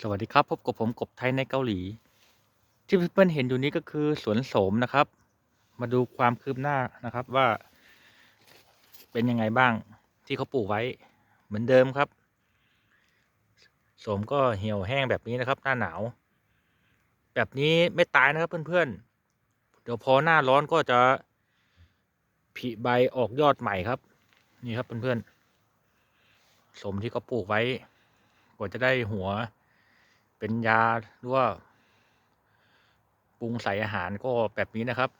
สวัสดีครับ พบกับผมกบไทยในเกาหลี ที่เพื่อนๆเห็นอยู่นี้ก็คือสวนโสมนะครับ มาดูความคืบหน้านะครับว่า เป็นยังไงบ้างที่เขาปลูกไว้เหมือนเดิมครับโสมก็เหี่ยวแห้งแบบนี้นะครับ หน้าหนาว แบบนี้ไม่ตายนะครับเพื่อนๆเดี๋ยวพอหน้าร้อนก็จะผลิใบออกยอดใหม่ครับ นี่ครับเพื่อนๆสมที่เขาปลูกไว้กว่าจะได้หัว เป็นยาหรือว่าปรุงใส่อาหารก็แบบนี้นะครับ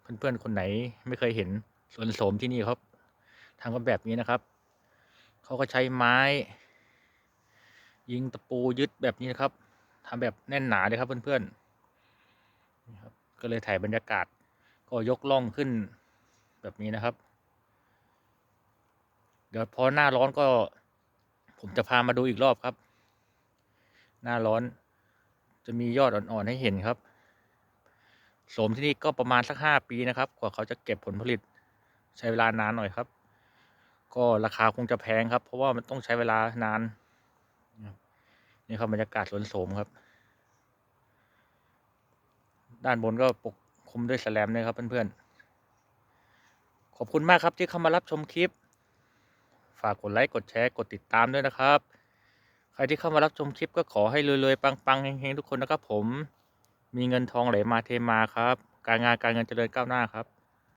เพื่อนๆคนไหนไม่เคยเห็นสวนโสมที่นี่ครับทำกันแบบนี้นะครับเขาก็ใช้ไม้ ยิงตะปูยึดแบบนี้นะครับทำแบบแน่นหนาเลยครับเพื่อนๆนี่ครับก็เลยถ่ายบรรยากาศ ก็ยกล่องขึ้นแบบนี้นะครับ เดี๋ยวพอหน้าร้อนก็ ผมจะพามาดูอีกรอบครับ หน้าร้อน จะมียอดอ่อนๆให้เห็นครับโสมที่นี่ก็ประมาณสักห้าปีนะครับ กว่าเขาจะเก็บผลผลิต ใช้เวลานานหน่อยครับ ก็ราคาคงจะแพงครับ เพราะว่ามันต้องใช้เวลานาน นี่ครับบรรยากาศสวนโสมครับ ด้านบนก็ปกคลุมด้วยแสแลมนะครับเพื่อนๆ ขอบคุณมากครับที่เข้ามารับชมคลิป ฝากกดไลค์ กดแชร์ กดติดตามด้วยนะครับ ใครที่เข้ามารับชมคลิปก็ขอให้รวยๆ ปังๆเฮงๆ ทุกคนนะครับผม มีเงินทองไหลมาเทมาครับ การงานการเงินเจริญก้าวหน้าครับ